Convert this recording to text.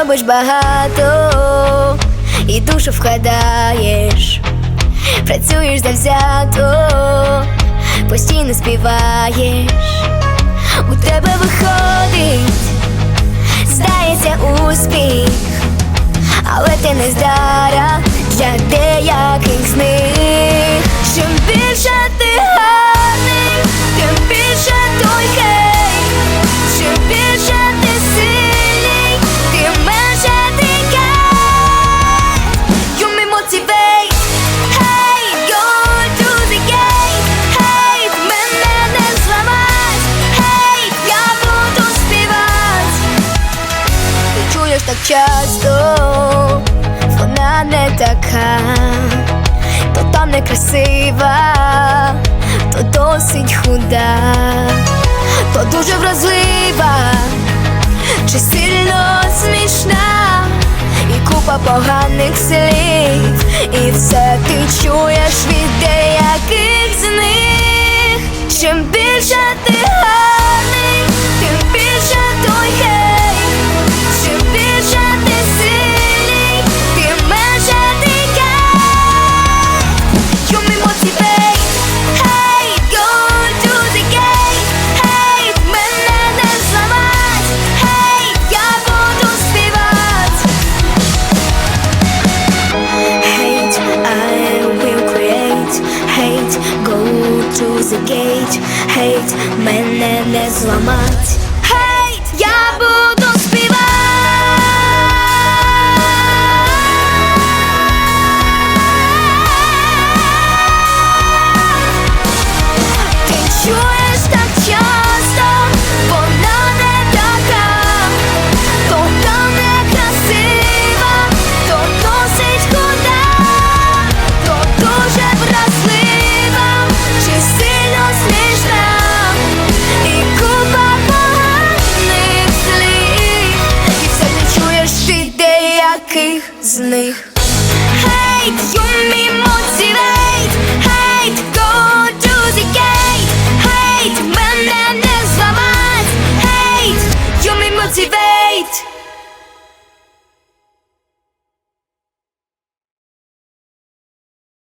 робиш багато і душу вкладаєш, працюєш завзято, постійно співаєш, у тебе виходить, здається успіх, але ти не здара для деяких з часто, вона не така, то там некрасива, то досить худа, то дуже вразлива, чи сильно смішна, і купа поганих слів, і все ти чуєш від деяких to the мене не зламать. Hate, я буду всіх з них. Hate, you me motivate, hate, go to the gate, hate, мене не зламать, hate, you me motivate.